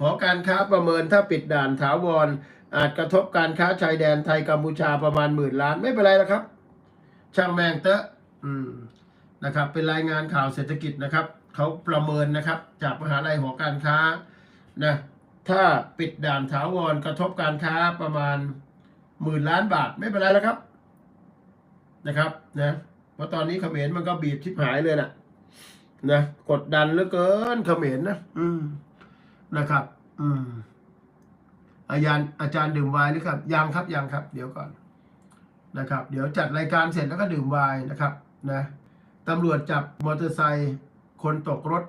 หอการค้าประเมินถ้าปิดด่านถาวร อาจกระทบการค้าชายแดนไทยกัมพูชาประมาณหมื่นล้านไม่เป็นไรแล้วครับ ช่างแมงเตอะอืมนะครับ เป็นรายงานข่าวเศรษฐกิจนะครับเขาประเมินนะครับ จากมหาลัยหอการค้านะถ้าปิดด่านถาวรกระทบการค้าประมาณหมื่นล้านบาทไม่เป็นไรแล้วครับนะครับนะเพราะตอนนี้เขมรมันก็บีบชิบหายเลยนะนะกดดันเหลือเกินเขมรนะ อืม นะครับ อืม อาจารย์อาจารย์ดื่มไวน์หรือครับ ยังครับยังครับ เดี๋ยวก่อนนะครับ เดี๋ยวจัดรายการเสร็จแล้วก็ดื่มไวน์นะครับ นะตำรวจจับมอเตอร์ไซค์คนตกรถ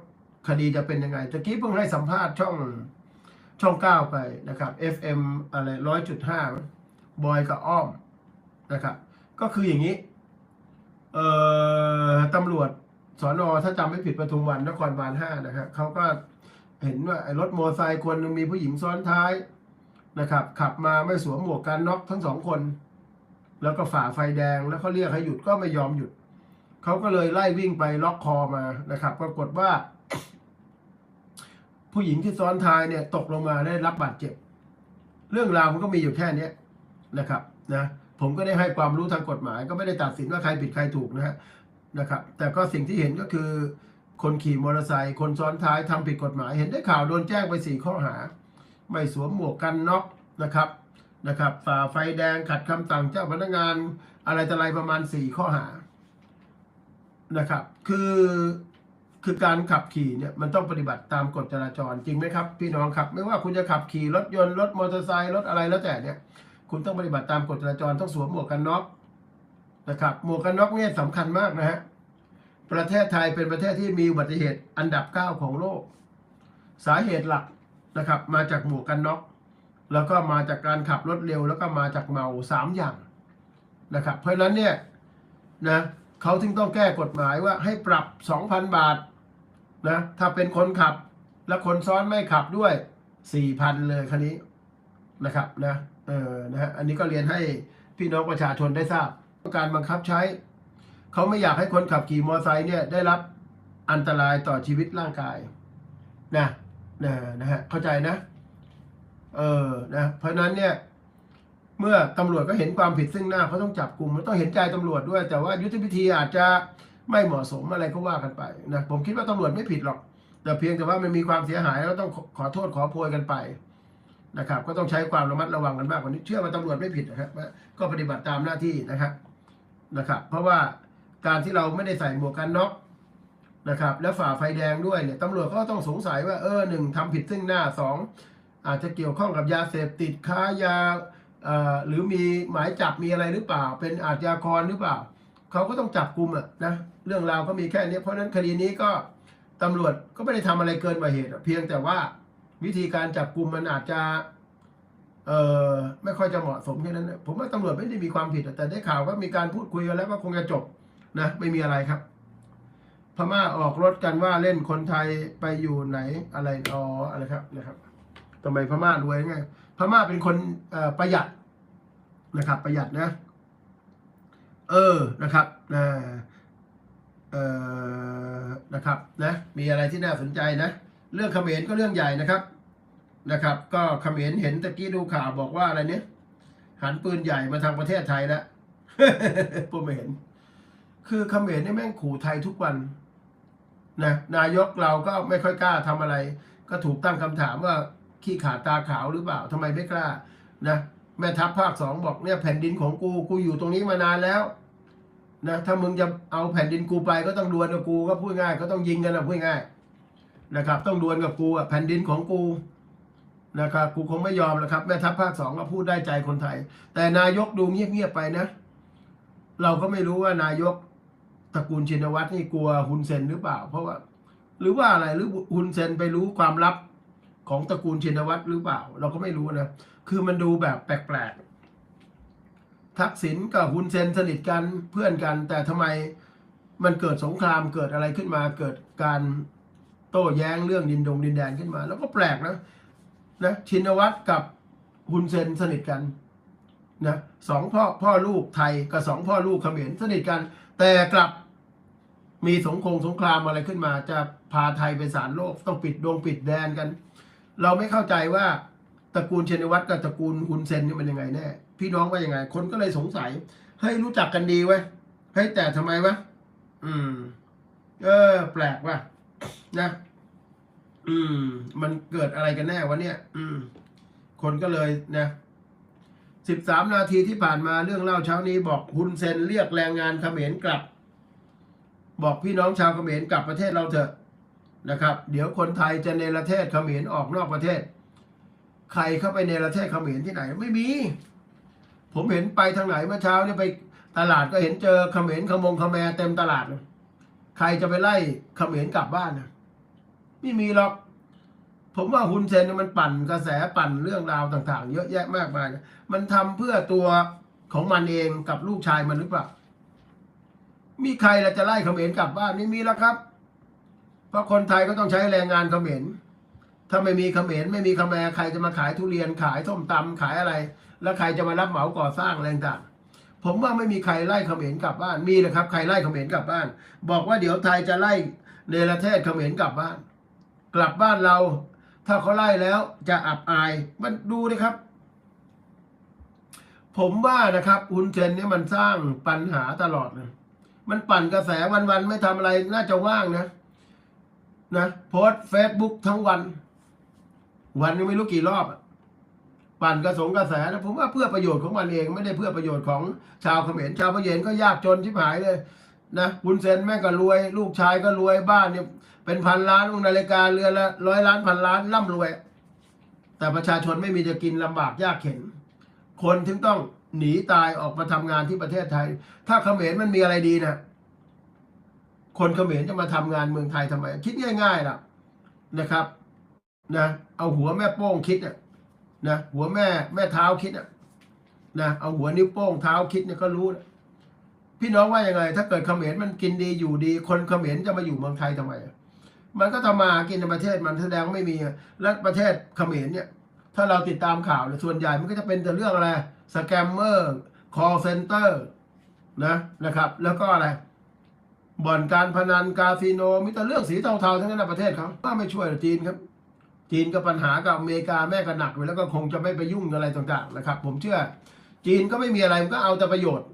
คดีจะเป็นยังไงตะกี้เพิ่งให้สัมภาษณ์ช่องช่องเก้าไปนะครับ FM อะไรร้อยจุดห้าบอยกับอ้อมนะครับ ก็คืออย่างนี้ เอ่อตำรวจสอนอถ้าจำไม่ผิดปทุมวันนครบาลห้านะครับเขาก็ เห็นว่าไอ้รถมอเตอร์ไซค์คนนึงมีผู้หญิงซ้อนท้ายนะครับ ขับมาไม่สวมหมวกกันน็อกทั้งสองคน แล้วก็ฝ่าไฟแดงแล้วเขาเรียกให้หยุดก็ไม่ยอมหยุดเขาก็เลยไล่วิ่งไปล็อกคอมานะครับปรากฏว่า ผู้หญิงที่ซ้อนท้ายเนี่ย ตกลงมาได้รับบาดเจ็บ เรื่องราวมันก็มีอยู่แค่เนี้นะครับนะผมก็ได้ให้ความรู้ทางกฎหมาย ก็ไม่ได้ตัดสินว่าใครผิดใครถูกนะฮะนะครับ แต่ก็สิ่งที่เห็นก็คือ คนขี่มอเตอร์ไซค์คนซ้อนท้ายทำผิดกฎหมาย เห็นได้ข่าวโดนแจ้งไปสี่ข้อหา ไม่สวมหมวกกันน็อกนะครับนะครับฝ่าไฟแดงขัดคำสั่งเจ้าพนักงานอะไรต่ออะไรประมาณสี่ข้อหานะครับ คือคือการขับขี่เนี่ยมันต้องปฏิบัติตามกฎจราจรจริงไหมครับ พี่น้องครับ ไม่ว่าคุณจะขับขี่รถยนต์รถมอเตอร์ไซค์รถอะไรแล้วแต่เนี่ยคุณต้องปฏิบัติตามกฎจราจรต้องสวมหมวกกันน็อกนะครับหมวกกันน็อกเนี่ยสำคัญมากนะฮะ ประเทศไทยเป็นประเทศที่มีอุบัติเหตุอันดับเก้าของโลก สาเหตุหลักนะครับ มาจากหมวกกันน็อกแล้วก็มาจากการขับรถเร็ว แล้วก็มาจากเมาสามอย่างนะครับ เพราะฉะนั้นเนี่ยนะเขาถึงต้องแก้กฎหมายว่าให้ปรับ 2,000 บาทนะถ้าเป็นคนขับและคนซ้อนไม่ขับด้วย 4,000 เลยคันนี้นะครับนะเออนะฮะอันนี้ก็เรียนให้พี่น้องประชาชนได้ทราบการบังคับใช้ เขาไม่อยากให้คนขับขี่มอเตอร์ไซค์เนี่ยได้รับอันตรายต่อชีวิตร่างกายนะนะนะฮะเข้าใจนะ เออนะเพราะฉะนั้นเนี่ย เมื่อตำรวจก็เห็นความผิดซึ่งหน้าเขาต้องจับกลุ่มมันต้องเห็นใจตำรวจด้วย แต่ว่ายุทธวิธีอาจจะไม่เหมาะสมอะไรก็ว่ากันไปนะผมคิดว่าตำรวจไม่ผิดหรอก แต่เพียงแต่ว่ามันมีความเสียหายแล้วต้องขอขอโทษขอโพยกันไปนะครับ ก็ต้องใช้ความระมัดระวังกันมากกว่านี้เชื่อว่าตำรวจไม่ผิดนะครับก็ปฏิบัติตามหน้าที่นะครับนะครับ เพราะว่า การที่เราไม่ได้ใส่หมวกกันน็อกนะครับ แล้วฝ่าไฟแดงด้วยเนี่ยตำรวจก็ต้องสงสัยว่าเออหนึ่งทำผิดซึ่งหน้าสองอาจจะเกี่ยวข้องกับยาเสพติดค้ายาหรือมีหมายจับมีอะไรหรือเปล่า เป็นอาชญากรหรือเปล่า เขาก็ต้องจับกลุ่มอะนะเรื่องราวก็มีแค่นี้เพราะนั้นคดีนี้ก็ตำรวจก็ไม่ได้ทำอะไรเกินกว่าเหตุ เพียงแต่ว่าวิธีการจับกลุ่มมันอาจจะเออไม่ค่อยจะเหมาะสมแค่นั้นผมว่าตำรวจไม่ได้มีความผิดแต่ได้ข่าวว่ามีการพูดคุยกันแล้วว่าคงจะจบ นะไม่มีอะไรครับ พม่าออกรถกันว่าเล่นคนไทยไปอยู่ไหนอะไรอ๋ออะไรครับนะครับทำไมพม่ารวยไงพม่าเป็นคนประหยัดนะครับ ประหยัดนะ เออนะครับนะเออนะครับนะมีอะไรที่น่าสนใจนะ เรื่องเขมรก็เรื่องใหญ่นะครับนะครับ ก็เขมรเห็นตะกี้ดูข่าวบอกว่าอะไรเนี่ยหันปืนใหญ่มาทางประเทศไทยแล้วผมไม่เห็น คือเขมรนี่แม่งขู่ไทยทุกวันนะนายกเราก็ไม่ค่อยกล้าทำอะไร ก็ถูกตั้งคำถามว่าขี้ขาดตาขาวหรือเปล่าทำไมไม่กล้านะแม่ทัพภาคสองบอกเนี่ยแผ่นดินของกูกูอยู่ตรงนี้มานานแล้วนะถ้ามึงจะเอาแผ่นดินกูไปก็ต้องดวลกับกูก็พูดง่ายก็ต้องยิงกันนะพูดง่ายนะครับ ต้องดวลกับกูอะแผ่นดินของกูนะครับกูคงไม่ยอมแล้วครับแม่ทัพภาคสองก็พูดได้ใจคนไทย แต่นายกดูเงียบๆไปนะ เราก็ไม่รู้ว่านายก ตระกูลชินวัตรนี่กลัวฮุนเซนหรือเปล่า เพราะว่า หรือว่าอะไรหรือฮุนเซนไปรู้ความลับของตระกูลชินวัตรหรือเปล่า เราก็ไม่รู้นะคือมันดูแบบแปลกๆทักษิณกับฮุนเซนสนิทกันเพื่อนกัน แต่ทำไมมันเกิดสงครามเกิดอะไรขึ้นมา เกิดการโต้แย้งเรื่องดินดงดินแดนขึ้นมา แล้วก็แปลกนะนะชินวัตรกับฮุนเซนสนิทกันนะสองพ่อพ่อลูกไทยกับสองพ่อลูกเขมรสนิทกัน แต่กลับมีสงครามสงครามอะไรขึ้นมา จะพาไทยไปสารโลกต้องปิดดวงปิดแดนกัน เราไม่เข้าใจว่าตระกูลเชนวัตรกับตระกูลฮุนเซนนี่มันยังไงแน่พี่น้องว่ายังไง คนก็เลยสงสัยเฮ้ยรู้จักกันดีเว้ยเฮ้ยแต่ทำไมวะอืม เออ แปลกว่ะนะ อืม มันเกิดอะไรกันแน่วะเนี่ย อืม คนก็เลยนะ สิบสามนาทีที่ผ่านมาเรื่องเล่าเช้านี้บอกฮุนเซนเรียกแรงงานเขมรกลับ บอกพี่น้องชาวเขมรกลับประเทศเราเถอะนะครับ เดี๋ยวคนไทยจะเนประเทศเขมรออกนอกประเทศ ใครเข้าไปเนประเทศเขมรที่ไหนไม่มี ผมเห็นไปทางไหนเมื่อเช้าเนี่ยไปตลาดก็เห็นเจอเขมรขมงขแมเต็มตลาด ใครจะไปไล่เขมรกลับบ้านนะไม่มีหรอก ผมว่าฮุนเซนเนี่ยมันปั่นกระแสปั่นเรื่องราวต่าง ๆ เยอะแยะมากมาย มันทำเพื่อตัวของมันเองกับลูกชายมันหรือเปล่า มีใครละจะไล่เขมรกลับบ้านไม่มีแล้วครับ เพราะคนไทยก็ต้องใช้แรงงานเขมร ถ้าไม่มีเขมรไม่มีขแมรใครจะมาขายทุเรียนขายส้มตำขายอะไร แล้วใครจะมารับเหมาก่อสร้างอะไรต่างผมว่าไม่มีใครไล่เขมรกลับบ้าน มีนะครับ ใครไล่เขมรกลับบ้าน บอกว่าเดี๋ยวไทยจะไล่เนรเทศเขมรกลับบ้าน กลับบ้านเรา ถ้าเขาไล่แล้วจะอับอายมันดูนะครับ ผมว่านะครับอุนเซนเนี่ยมันสร้างปัญหาตลอดเลยมันปั่นกระแสวันๆไม่ทำอะไรน่าจะว่างนะนะโพสเฟซบุ๊กทั้งวัน วันนึงไม่รู้กี่รอบปั่นกระสงกระแสนะผมว่าเพื่อประโยชน์ของมันเองไม่ได้เพื่อประโยชน์ของชาวเขมรชาวพะเยนก็ยากจนชิบหายเลยนะบุญเซนแม่ก็รวย ลูกชายก็รวยบ้านเนี่ย เป็นพันล้านองนาฬิกาเรือนละร้อยล้านพันล้านร่ำรวย แต่ประชาชนไม่มีจะกินลำบากยากเข็น คนถึงต้องหนีตายออกมาทำงานที่ประเทศไทย ถ้าเขมรมันมีอะไรดีนะคนเขมรจะมาทำงานเมืองไทยทำไม คิดง่ายๆล่ะนะครับนะเอาหัวแม่โป้งคิดนะหัวแม่แม่เท้าคิดนะเอาหัวนิ้วโป้งเท้าคิดเนี่ยก็รู้นะพี่น้องว่ายังไง ถ้าเกิดเขมรมันกินดีอยู่ดี คนเขมรจะมาอยู่เมืองไทยทำไมอะ มันก็ทำมาหากินในประเทศมันแสดงว่าไม่มีและประเทศเขมรเนี่ย ถ้าเราติดตามข่าวเนี่ยส่วนใหญ่มันก็จะเป็นแต่เรื่องอะไรสแกมเมอร์คอลเซ็นเตอร์นะนะครับ แล้วก็อะไรบ่อนการพนันคาสิโนมีแต่เรื่องสีเทาๆทั้งนั้นนประเทศเขาถ้าไม่ช่วยจีนครับ จีนก็ปัญหากับอเมริกาแม่ก็หนักไปแล้วก็คงจะไม่ไปยุ่งอะไรต่างๆนะครับ ผมเชื่อ จีนก็ไม่มีอะไรมันก็เอาแต่ประโยชน์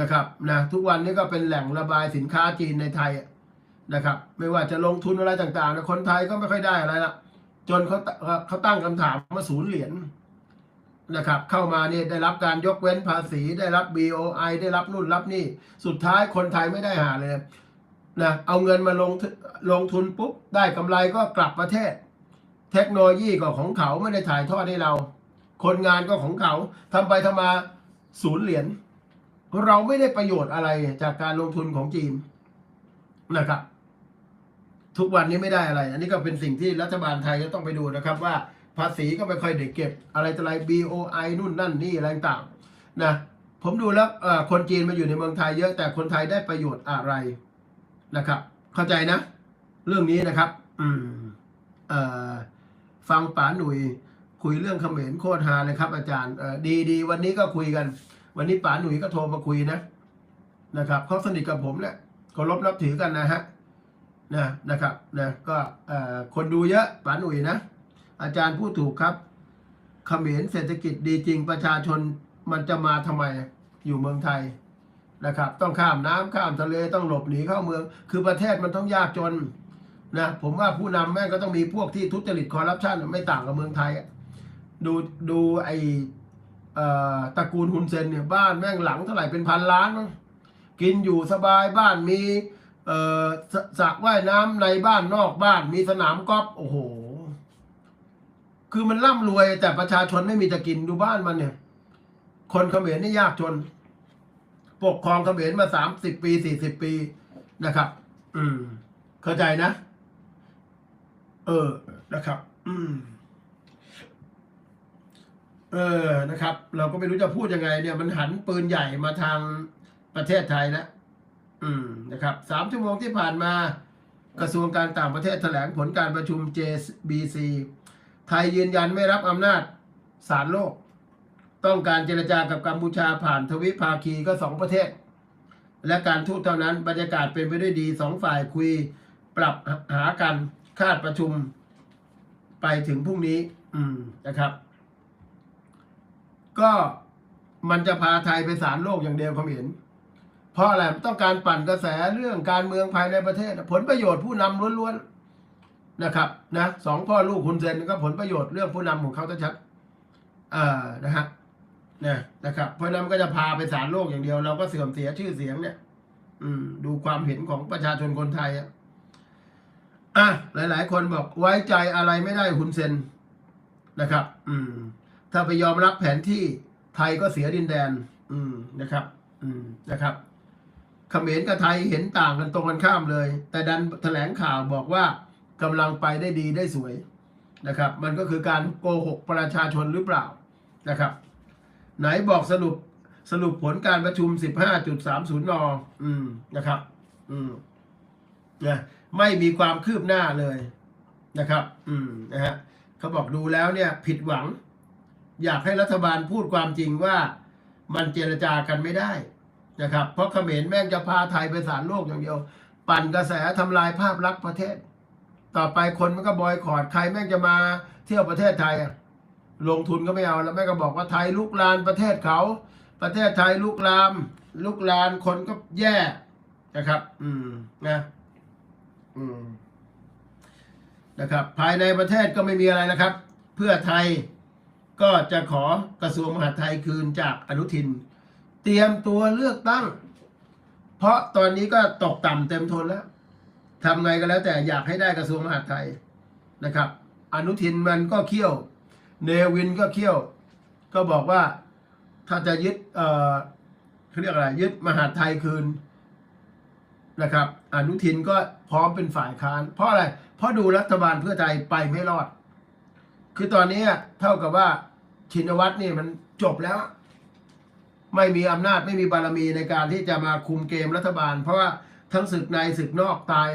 นะครับนะทุกวันนี้ก็เป็นแหล่งระบายสินค้าจีนในไทย นะครับ ไม่ว่าจะลงทุนอะไรต่างๆนะคนไทยก็ไม่ค่อยได้อะไรละจนเขาเขาตั้งคำถามมาศูนย์เหรียญนะครับ เข้ามาเนี่ยได้รับการยกเว้นภาษี ได้รับ BOI ได้รับนู่นรับนี่ สุดท้ายคนไทยไม่ได้หาเลยนะเอาเงินมาลงลงทุนปุ๊บ ได้กำไรก็กลับประเทศ เทคโนโลยีก็ของเขาไม่ได้ถ่ายทอดให้เรา คนงานก็ของเขาทำไปทำมาศูนย์เหรียญเราไม่ได้ประโยชน์อะไรจากการลงทุนของจีนนะครับ ทุกวันนี้ไม่ได้อะไร อันนี้ก็เป็นสิ่งที่รัฐบาลไทยจะต้องไปดูนะครับว่าภาษีก็ไม่ค่อยได้เก็บอะไรต่ออะไร BOI นู่นนั่นนี่อะไรต่างๆนะผมดูแล้วคนจีนมาอยู่ในเมืองไทยเยอะแต่คนไทยได้ประโยชน์อะไรนะครับ เข้าใจนะ เรื่องนี้นะครับ อืมเอ่อฟังป๋าหนุ่ยคุยเรื่องเขมรโคตรฮาเลยครับ อาจารย์ดีดีวันนี้ก็คุยกัน วันนี้ป๋าหนุ่ยก็โทรมาคุยนะ นะครับเขาสนิทกับผมแหละเคารพนับถือกันนะฮะ นะนะครับนะก็คนดูเยอะป๋าหนุ่ยนะ อาจารย์พูดถูกครับเขมรเศรษฐกิจดีจริงประชาชนมันจะมาทำไมอยู่เมืองไทยนะครับ ต้องข้ามน้ำข้ามทะเลต้องหลบหนีเข้าเมือง คือประเทศมันต้องยากจนนะผมว่าผู้นำแม่งก็ต้องมีพวกที่ทุจริตคอร์รัปชันไม่ต่างกับเมืองไทย ดูดูไอตระกูลฮุนเซนเนี่ยบ้านแม่งหลังเท่าไหร่เป็นพันล้าน กินอยู่สบายบ้านมี เอ่อสระว่ายน้ำในบ้านนอกบ้านมีสนามกอล์ฟโอ้โห คือมันร่ำรวยแต่ประชาชนไม่มีจะกินดูบ้านมันเนี่ย คนเขมรนี่ยากจน ปกครองเขมรมาสามสิบปีสี่สิบปีนะครับ อืม เข้าใจนะ เออนะครับ อืม เออนะครับ เราก็ไม่รู้จะพูดยังไง เนี่ย มันหันปืนใหญ่มาทางประเทศไทยแล้ว อืมนะครับสามชั่วโมงที่ผ่านมากระทรวงการต่างประเทศแถลงผลการประชุม JBC ไทยยืนยันไม่รับอำนาจศาลโลก ต้องการเจรจากับกัมพูชาผ่านทวิภาคีก็สองประเทศ และการทูตเท่านั้นบรรยากาศเป็นไปด้วยดีสองฝ่ายคุยปรับหากันคาดประชุมไปถึงพรุ่งนี้ อืมนะครับ ก็มันจะพาไทยไปสารโลกอย่างเดียวเขาเห็น เพราะอะไรต้องการปั่นกระแสเรื่องการเมืองภายในประเทศ ผลประโยชน์ผู้นำล้วนๆนะครับนะสองพ่อลูกคุณเซนก็ผลประโยชน์เรื่องผู้นำของเขาชัดๆอ่านะฮะนี่ยนะครับเพราะนั้นมันก็จะพาไปสารโลกอย่างเดียว เราก็เสื่อมเสียชื่อเสียงเนี่ย อืม ดูความเห็นของประชาชนคนไทยอะอะหลาย ๆ คนบอกไว้ใจอะไรไม่ได้คุณเซนนะครับ อืม ถ้าไปยอมรับแผนที่ไทยก็เสียดินแดน อืมนะครับ อืมนะครับ เขมรกับไทยเห็นต่างกันตรงกันข้ามเลย แต่ดันแถลงข่าวบอกว่ากำลังไปได้ดีได้สวยนะครับ มันก็คือการโกหกประชาชนหรือเปล่านะครับ ไหนบอกสรุปสรุปผลการประชุม 15.30 นอืมนะครับ อืมนะไม่มีความคืบหน้าเลยนะครับ อืมนะฮะเขาบอกดูแล้วเนี่ย ผิดหวัง อยากให้รัฐบาลพูดความจริงว่ามันเจรจากันไม่ได้ นะครับ เพราะเขมรแม่งจะพาไทยไปสารโลกอย่างเดียว ปั่นกระแสทำลายภาพลักษณ์ประเทศ ต่อไปคนมันก็บอยคอรดใครแม่งจะมาเที่ยวประเทศไทยอะลงทุนก็ไม่เอาแล้วแม่งก็บอกว่าไทยลุกลานประเทศเขา ประเทศไทยลุกลาม ลุกลานคนก็แย่นะครับ อืมนะอืมนะครับ ภายในประเทศก็ไม่มีอะไรนะครับ เพื่อไทยก็จะขอกระทรวงมหาดไทยคืนจากอนุทิน ตรียมตัวเลือกตั้ง เพราะตอนนี้ก็ตกต่ำเต็มทนแล้วทำไงก็แล้วแต่อยากให้ได้กระทรวงมหาดไทยนะครับ อนุทินมันก็เขี้ยว เนวินก็เขี้ยว ก็บอกว่าถ้าจะยึดเอ่อเขาเรียกอะไร ยึดมหาดไทยคืนนะครับ อนุทินก็พร้อมเป็นฝ่ายค้าน เพราะอะไร เพราะดูรัฐบาลเพื่อไทยไปไม่รอด คือตอนนี้เท่ากับว่าชินวัตรนี่มันจบแล้ว ไม่มีอำนาจไม่มีบารมีในการที่จะมาคุมเกมรัฐบาล เพราะว่าทั้งศึกในศึกนอกตาย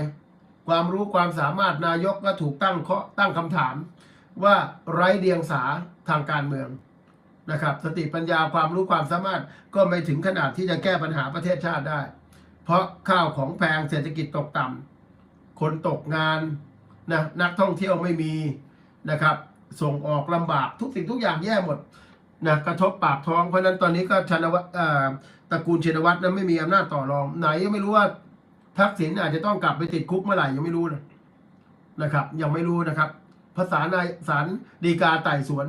ความรู้ความสามารถนายกก็ถูกตั้งข้อตั้งคำถาม ว่าไร้เดียงสาทางการเมืองนะครับสติปัญญาความรู้ความสามารถก็ไม่ถึงขนาดที่จะแก้ปัญหาประเทศชาติได้ เพราะข้าวของแพงเศรษฐกิจตกต่ำคนตกงานนะนักท่องเที่ยวไม่มีนะครับ ส่งออกลำบากทุกสิ่งทุกอย่างแย่หมด นะกระทบปากท้องเพราะนั้นตอนนี้ก็ชนวัตตระกูลชินวัตรนั้นไม่มีอำนาจต่อรอง ไหนยังไม่รู้ว่าทักษิณอาจจะต้องกลับไปติดคุกเมื่อไหร่ยังไม่รู้เลยนะครับ ยังไม่รู้นะครับภาษานายสารดีกาไต่สวน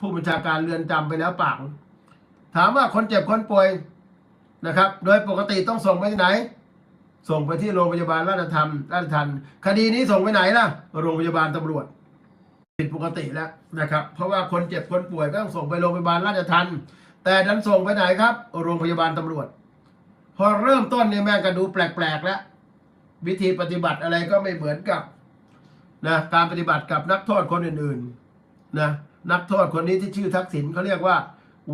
ผู้บัญชาการเรือนจำไปแล้วปากถามว่าคนเจ็บคนป่วยนะครับ โดยปกติต้องส่งไปที่ไหน ส่งไปที่โรงพยาบาลราชธรรมราชทันคดีนี้ส่งไปไหนล่ะ โรงพยาบาลตำรวจ ผิดปกติแล้วนะครับ เพราะว่าคนเจ็บคนป่วยก็ต้องส่งไปโรงพยาบาลราชทันแต่ดันส่งไปไหนครับ โรงพยาบาลตำรวจ พอเริ่มต้นเนี่ยแม่ก็ดูแปลกๆแล้ว วิธีปฏิบัติอะไรก็ไม่เหมือนกับนะการปฏิบัติกับนักโทษคนอื่นๆนะนักโทษคนนี้ที่ชื่อทักษิณเขาเรียกว่า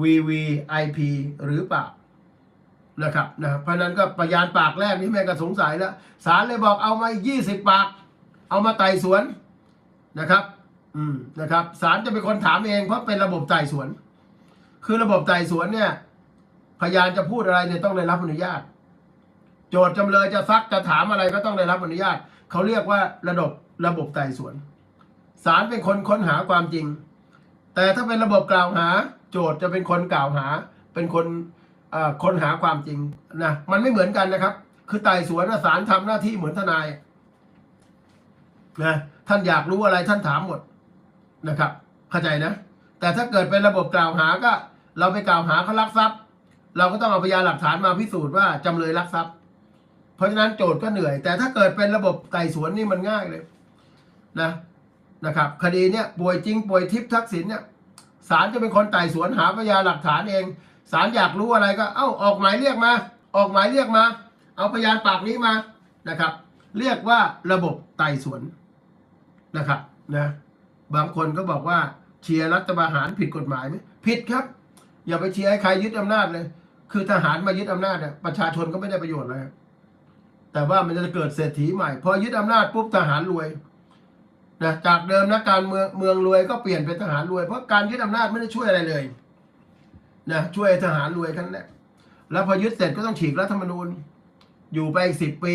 VVIP หรือเปล่านะครับนะเพราะฉะนั้นก็พยานปากแรกนี่แม่ก็สงสัยแล้วศาลเลยบอกเอามาอีกยี่สิบปาก เอามาไต่สวนนะครับ อืมนะครับศาลจะเป็นคนถามเองเพราะเป็นระบบไต่สวน คือระบบไต่สวนเนี่ย พยานจะพูดอะไรเนี่ยต้องได้รับอนุญาต โจทย์จำเลยจะซักจะถามอะไรก็ต้องได้รับอนุญาต เขาเรียกว่าระบบระบบไต่สวนศาลเป็นคนค้นหาความจริง แต่ถ้าเป็นระบบกล่าวหา โจทย์จะเป็นคนกล่าวหา เป็นคนค้นหาความจริงนะมันไม่เหมือนกันนะครับ คือไต่สวนนะศาลทำหน้าที่เหมือนทนายนะท่านอยากรู้อะไรท่านถามหมด นะครับ เข้าใจนะ แต่ถ้าเกิดเป็นระบบกล่าวหาก็ เราไปกล่าวหาเขาลักทรัพย์ เราก็ต้องเอาพยานหลักฐานมาพิสูจน์ว่าจำเลยลักทรัพย์ เพราะฉะนั้นโจทย์ก็เหนื่อย แต่ถ้าเกิดเป็นระบบไต่สวนนี่มันง่ายเลยนะนะครับคดีเนี้ยป่วยจริงป่วยทิพย์ทักษิณเนี่ยศาลจะเป็นคนไต่สวนหาพยานหลักฐานเองศาลอยากรู้อะไรก็ เอ้าออกหมายเรียกมา ออกหมายเรียกมา เอาพยานปากนี้มานะครับ เรียกว่าระบบไต่สวนนะครับนะ บางคนก็บอกว่าเชียร์รัฐประหารผิดกฎหมายไหมผิดครับ อย่าไปเชียร์ให้ใครยึดอำนาจเลย คือทหารมายึดอำนาจเนี่ยประชาชนก็ไม่ได้ประโยชน์เลยแต่ว่ามันจะเกิดเศรษฐีใหม่ พอยึดอำนาจปุ๊บทหารรวยนะจากเดิมนัการเมืองเมืองรวยก็เปลี่ยนเป็นทหารรวย เพราะการยึดอำนาจไม่ได้ช่วยอะไรเลยนะช่วยทหารรวยกันแหละแล้วพอยึดเสร็จก็ต้องฉีกรัฐธรรมนูญ อยู่ไปอีกสิบปี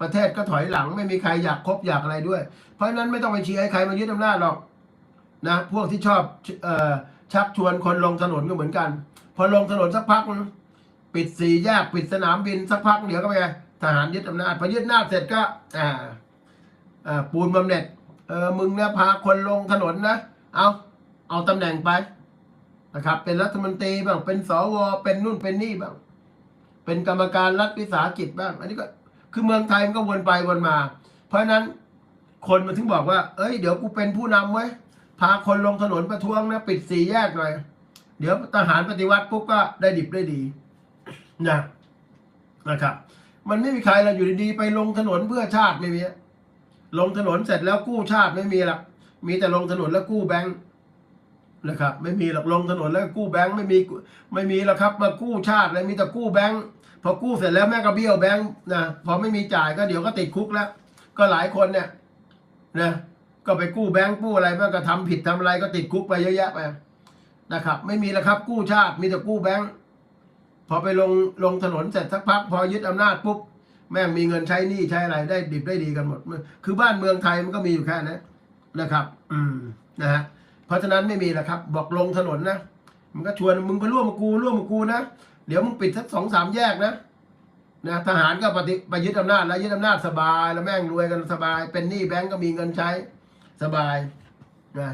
ประเทศก็ถอยหลังไม่มีใครอยากคบอยากอะไรด้วย เพราะฉะนั้นไม่ต้องไปเชียร์ให้ใครมายึดอำนาจหรอกนะพวกที่ชอบชักชวนคนลงถนนก็เหมือนกัน พอลงถนนสักพัก ปิดสี่แยกปิดสนามบินสักพักเดี๋ยวก็ไปไทหารยึดอำนาจพอยึดอำนาจเสร็จก็อ่าปูนบำเหน็จเออมึงเนี่ยพาคนลงถนนนะเอาเอาตำแหน่งไปนะครับ เป็นรัฐมนตรีบ้างเป็นสวเป็นนู่นเป็นนี่บ้างเป็นกรรมการรัฐวิสาหกิจบ้าง อันนี้ก็ คือเมืองไทยมันก็วนไปวนมา เพราะฉะนั้นคนมันถึงบอกว่า เอ้ยเดี๋ยวกูเป็นผู้นำไว้ยพาคนลงถนนประท้วงนะปิดสี่แยกหน่อย เดี๋ยวทหารปฏิวัติปุ๊บก็ได้ดิบได้ดีนะนะครับ มันไม่มีใครเราอยู่ดีๆไปลงถนนเพื่อชาติไม่มีลงถนนเสร็จแล้วกู้ชาติไม่มีหรอกมีแต่ลงถนนแล้วกู้แบงค์นะครับ ไม่มีหรอกลงถนนแล้วกู้แบงค์ไม่มีไม่มีหรอกครับ มากู้ชาติเลยมีแต่กู้แบงค์ พอกู้เสร็จแล้วแม่ก็เบี้ยวแบงค์นะพอไม่มีจ่ายก็เดี๋ยวก็ติดคุกแล้ว ก็หลายคนเนี่ยนะก็ไปกู้แบงค์กู้อะไรบ้างก็ทำผิดทำอะไรก็ติดคุกไปเยอะแยะไปนะครับ ไม่มีแล้วครับ กู้ชาติมีแต่กู้แบงค์พอไปลงลงถนนเสร็จสักพัก พอยึดอำนาจปุ๊บแม่งมีเงินใช้หนี้ใช้อะไรได้ดิบได้ดีกันหมด คือบ้านเมืองไทยมันก็มีอยู่แค่นั้นนะครับ อืมนะฮะเพราะฉะนั้นไม่มีแล้วครับ บอกลงถนนนะมันก็ชวนมึงไปร่วมกูร่วมกูนะ เดี๋ยวมึงปิดสักสองสามแยกนะนะทหารก็ปฏิไปยึดอำนาจแล้วยึดอำนาจสบายแล้วแม่งรวยกันสบาย เป็นหนี้แบงก์ก็มีเงินใช้สบายนะ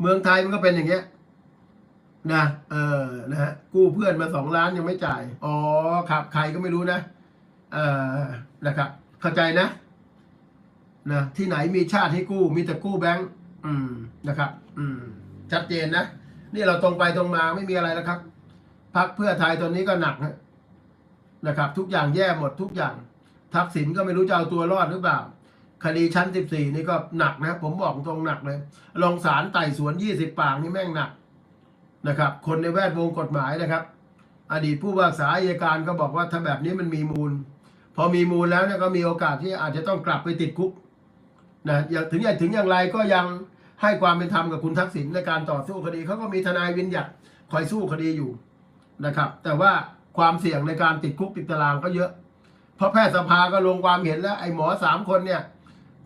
เมืองไทยมันก็เป็นอย่างเงี้ยนะเออนะฮะกู้เพื่อนมาสองล้านยังไม่จ่ายอ๋อครับใครก็ไม่รู้นะเออนะครับเข้าใจนะนะที่ไหนมีชาติให้กู้มีแต่กู้แบงก์อืมนะครับ อืมชัดเจนนะนี่เราตรงไปตรงมาไม่มีอะไรแล้วครับ พักเพื่อไทยตอนนี้ก็หนักนะครับ ทุกอย่างแย่หมดทุกอย่าง ทักษิณก็ไม่รู้จะเอาตัวรอดหรือเปล่า คดีชั้นสิบสี่นี่ก็หนักนะ ผมบอกตรงหนักเลยลงศาลไต่สวนยี่สิบปากนี่แม่งหนักนะครับ คนในแวดวงกฎหมายนะครับ อดีตผู้ว่าสาอัยการก็บอกว่าถ้าแบบนี้มันมีมูล พอมีมูลแล้วเนี่ยก็มีโอกาสที่อาจจะต้องกลับไปติดคุกนะอย่างถึงอย่างถึงอย่างไรก็ยังให้ความเป็นธรรมกับคุณทักษิณในการต่อสู้คดีเขาก็มีทนายวินยัดคอยสู้คดีอยู่ นะครับ แต่ว่าความเสี่ยงในการติดคุกติดตารางก็เยอะ เพราะแพทยสภาก็ลงความเห็นแล้ว ไอ้หมอสามคนเนี่ย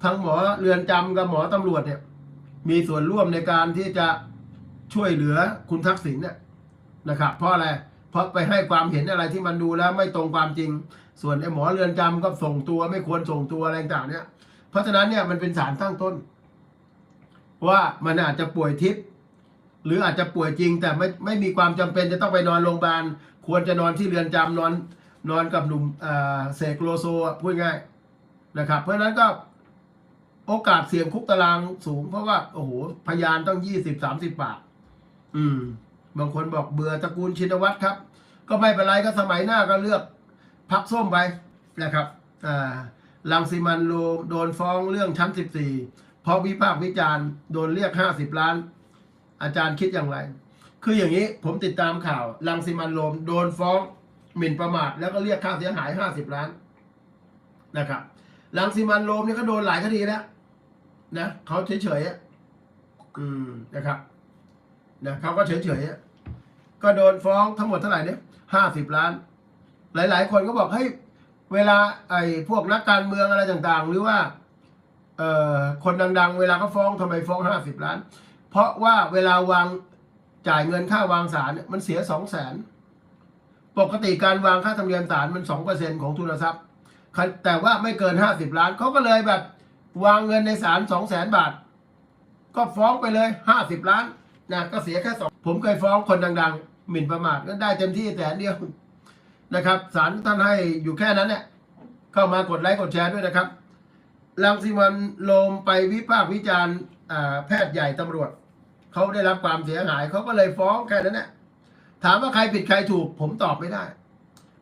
ทั้งหมอเรือนจำกับหมอตำรวจเนี่ย มีส่วนร่วมในการที่จะช่วยเหลือคุณทักษิณเนี่ยนะครับ เพราะอะไร เพราะไปให้ความเห็นอะไรที่มันดูแล้วไม่ตรงความจริง ส่วนไอ้หมอเรือนจำก็ส่งตัวไม่ควรส่งตัวอะไรต่างเนี่ย เพราะฉะนั้นเนี่ยมันเป็นสารตั้งต้น ว่ามันอาจจะป่วยทิพย์ หรืออาจจะป่วยจริงแต่ไม่ไม่มีความจำเป็นจะต้องไปนอนโรงพยาบาล ควรจะนอนที่เรือนจำนอนนอนกับหนุ่มเสกโลโซพูดง่ายนะครับ เพราะฉะนั้นก็โอกาสเสี่ยงคุกตารางสูง เพราะว่าโอ้โหพยานต้องยี่สิบสามสิบปากอืม บางคนบอกเบื่อตระกูลชินวัตรครับ ก็ไม่เป็นไรก็สมัยหน้าก็เลือกพักส้มไปนะครับอ่าลังสิมันโรมโดนฟ้องเรื่องชั้นสิบสี่เพราะวิพากษ์วิจารณ์โดนเรียกห้าสิบล้าน อาจารย์คิดอย่างไร คืออย่างนี้ผมติดตามข่าวลังสิมันโรมโดนฟ้องหมิ่นประมาทแล้วก็เรียกค่าเสียหายห้าสิบล้านนะครับลังสิมันโรมเนี่ยก็โดนหลายคดีแล้วนะเขาเฉยๆอะอืมนะครับนะเขาก็เฉยๆอะก็โดนฟ้องทั้งหมดเท่าไหร่เนี่ยห้าสิบล้าน หลาย ๆ คนก็บอกให้ยเวลาไอ้พวกนักการเมืองอะไรต่างๆ หรือว่า เอ่อคนดัง ๆ เวลาเขาฟ้องทำไมฟ้องห้าสิบล้าน เพราะว่าเวลาวางจ่ายเงินค่าวางสารเนี่ยมันเสียสองแสนปกติการวางค่าธรรมเนียมศาลมันสองเปอร์เซ็นของทุนทรัพย์ แต่ว่าไม่เกินห้าสิบล้านเขาก็เลยแบบวางเงินในศาลสองแสนบาท ก็ฟ้องไปเลยห้าสิบล้านนะก็เสียแค่สองผมเคยฟ้องคนดัง ๆ หมิ่นประมาทก็ได้เต็มที่แสนเดียวนะครับศาลท่านให้อยู่แค่นั้นเนี่ยเข้ามากดไลค์กดแชร์ด้วยนะครับลังสิมันโลมไปวิพากษ์วิจารณ์แพทย์ใหญ่ตำรวจ เขาได้รับความเสียหายเขาก็เลยฟ้องแค่นั้นแหละถามว่าใครผิดใครถูก ผมตอบไม่ได้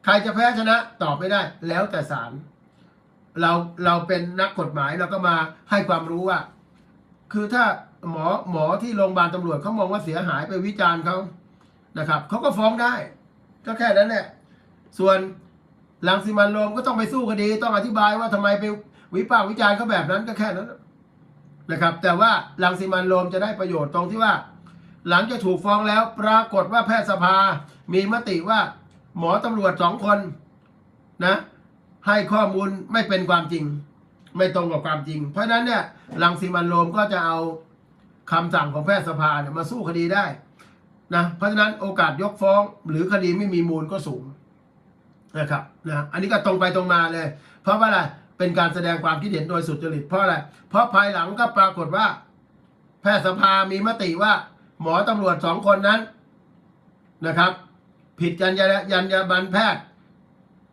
ใครจะแพ้ชนะตอบไม่ได้ แล้วแต่ศาลเราเราเป็นนักกฎหมายเราก็มาให้ความรู้ว่า คือถ้าหมอหมอที่โรงพยาบาลตำรวจเขามองว่าเสียหายไปวิจารณ์เขานะครับเขาก็ฟ้องได้ ก็แค่นั้นแหละส่วนลังสิมันโรมก็ต้องไปสู้คดี ต้องอธิบายว่าทำไมไปวิพากษ์วิจารณ์เขาแบบนั้นก็แค่นั้น นะครับ แต่ว่าลังสิมันโรมจะได้ประโยชน์ตรงที่ว่า หลังจากถูกฟ้องแล้วปรากฏว่าแพทยสภา มีมติว่า หมอตำรวจสองคนนะให้ข้อมูลไม่เป็นความจริง ไม่ตรงกับความจริง เพราะฉะนั้นเนี่ยรังสีมันโรมก็จะเอาคำสั่งของแพทยสภาเนี่ยมาสู้คดีได้นะเพราะฉะนั้นโอกาสยกฟ้องหรือคดีไม่มีมูลก็สูงนะครับนะอันนี้ก็ตรงไปตรงมาเลย เพราะว่าอะไร เป็นการแสดงความคิดเห็นโดยสุจริต เพราะอะไร เพราะภายหลังก็ปรากฏว่า แพทยสภามีมติว่า หมอตำรวจสองคนนั้นนะครับ ผิดจรรยายัญญาบันแพทย์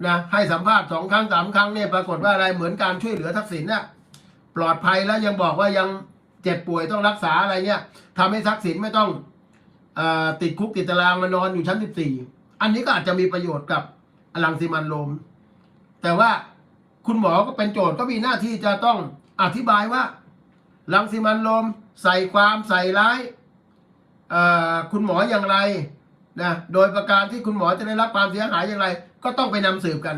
นะให้สัมภาษณ์สองครั้งสามครั้งเนี่ยปรากฏว่าอะไรเหมือนการช่วยเหลือทักษิณน่ะปลอดภัยแล้วยังบอกว่ายังเจ็บป่วยต้องรักษาอะไรเนี่ยทำให้ทักษิณไม่ต้องอติดคุกติดตารางมานอนอยู่ชั้นสิบสี่อันนี้ก็อาจจะมีประโยชน์กับอลังสิมันโรมแต่ว่า คุณหมอก็เป็นโจทย์ก็มีหน้าที่จะต้องอธิบายว่ารังสิมันลมใส่ความใส่ร้ายคุณหมออย่างไรนะโดยประการที่คุณหมอจะได้รับความเสียหายอย่างไร ก็ต้องไปนำสืบกัน